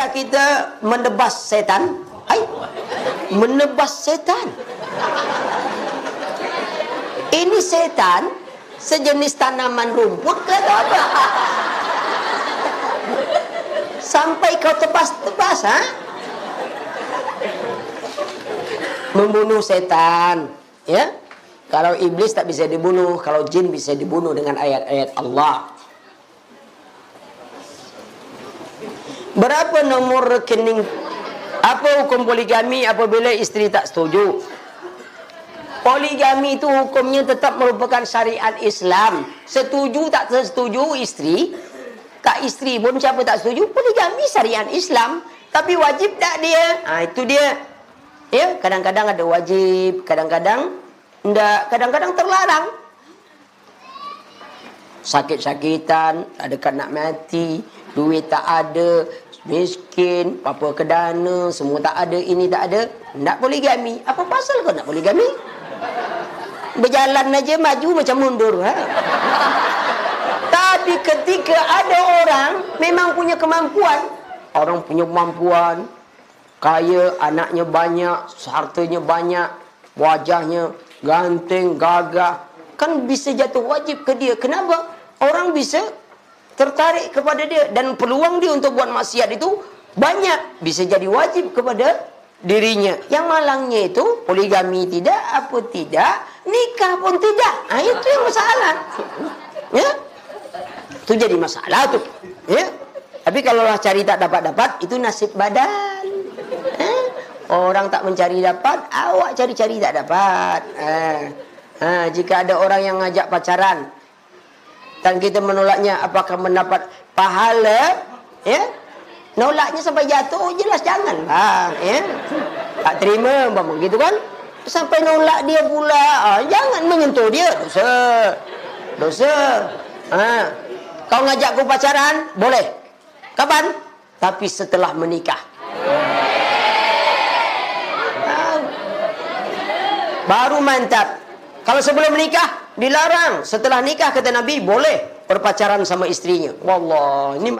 Bolehkah kita menebas setan? Hai? Menebas setan. Ini setan sejenis tanaman rumput ke apa? Sampai kau tebas-tebas, ha? Membunuh setan, ya? Kalau iblis tak bisa dibunuh, kalau jin bisa dibunuh dengan ayat-ayat Allah. Berapa nomor rekening apa hukum poligami apabila isteri tak setuju? Poligami itu hukumnya tetap merupakan syariat Islam. Setuju tak setuju isteri, tak isteri pun siapa tak setuju, poligami syariat Islam. Tapi wajib tak dia? Ha, itu dia. Ya, kadang-kadang ada wajib, kadang-kadang enggak, kadang-kadang terlarang. Sakit-sakitan, ada kan nak mati, duit tak ada, miskin, apa kedana, semua tak ada, ini tak ada. Nak poligami. Apa pasal kau nak poligami? Berjalan aja maju macam mundur. Ha? Tapi ketika ada orang memang punya kemampuan. Orang punya kemampuan. Kaya, anaknya banyak, hartanya banyak, wajahnya ganteng, gagah. Kan bisa jatuh wajib ke dia. Kenapa? Orang bisa tertarik kepada dia. Dan peluang dia untuk buat maksiat itu banyak. Bisa jadi wajib kepada dirinya. Yang malangnya itu poligami tidak, apa tidak, nikah pun tidak. Ah itu yang masalah. Ya? Itu jadi masalah tuh. Ya? Tapi kalau lah cari tak dapat-dapat itu nasib badan. Eh? Orang tak mencari dapat, awak cari-cari tak dapat. Eh. Ha, jika ada orang yang ngajak pacaran dan kita menolaknya apakah mendapat pahala? Ya? Nolaknya sampai jatuh jelas jangan lah ya. Tak terima umpama gitu kan? Sampai nolak dia pula. Ah, jangan menyentuh dia dosa. Dosa. Ha. Kau ngajak aku pacaran? Boleh. Kapan? Tapi setelah menikah. Ah. Baru mantap. Kalau sebelum menikah dilarang. Setelah nikah kata Nabi boleh berpacaran sama istrinya. Wallah, ini